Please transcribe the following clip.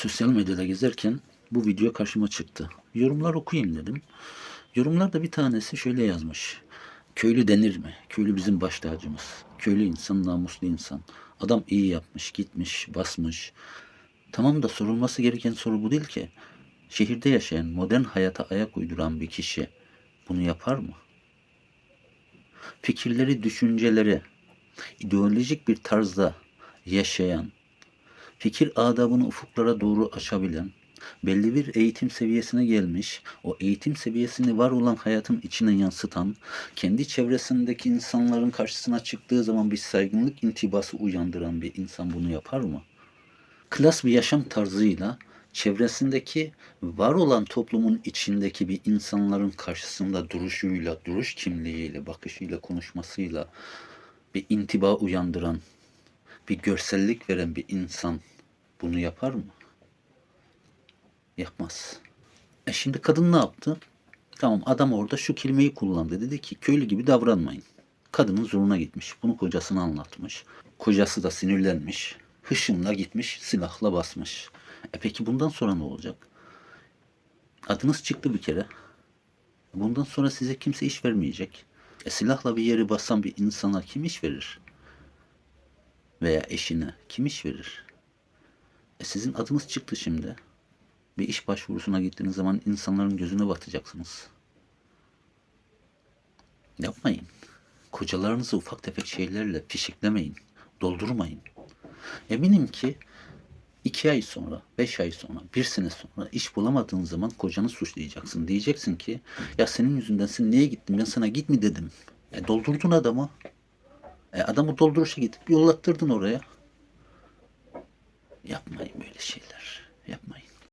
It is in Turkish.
sosyal medyada gezerken bu video karşıma çıktı. Yorumlar okuyayım dedim. Yorumlarda bir tanesi şöyle yazmış. Köylü denir mi? Köylü bizim baş tacımız. Köylü insan namuslu insan. Adam iyi yapmış, gitmiş, basmış. Tamam da sorulması gereken soru bu değil ki. Şehirde yaşayan, modern hayata ayak uyduran bir kişi bunu yapar mı? Fikirleri, düşünceleri ideolojik bir tarzda yaşayan, fikir adabını ufuklara doğru aşabilen, belli bir eğitim seviyesine gelmiş, o eğitim seviyesini var olan hayatın içine yansıtan, kendi çevresindeki insanların karşısına çıktığı zaman bir saygınlık intibası uyandıran bir insan bunu yapar mı? Klas bir yaşam tarzıyla çevresindeki var olan toplumun içindeki bir insanların karşısında duruşuyla, duruş kimliğiyle, bakışıyla, konuşmasıyla bir intiba uyandıran, bir görsellik veren bir insan bunu yapar mı? Yapmaz. E şimdi kadın ne yaptı? Tamam adam orada şu kelimeyi kullandı. Dedi ki köylü gibi davranmayın. Kadının zoruna gitmiş. Bunu kocasına anlatmış. Kocası da sinirlenmiş. Hışımla gitmiş silahla basmış. E peki bundan sonra ne olacak? Adınız çıktı bir kere. Bundan sonra size kimse iş vermeyecek. E silahla bir yeri basan bir insana kim iş verir? Veya eşine kim iş verir? Sizin adınız çıktı şimdi. Bir iş başvurusuna gittiğiniz zaman insanların gözüne batacaksınız. Yapmayın. Kocalarınızı ufak tefek şeylerle fişiklemeyin. Doldurmayın. Eminim ki iki ay sonra, beş ay sonra, bir sene sonra iş bulamadığın zaman kocanı suçlayacaksın. Diyeceksin ki ya senin yüzünden sen niye gittin ben sana git mi dedim. E, doldurdun adamı. E, adamı dolduruşa gidip yollattırdın oraya. Yapmayın she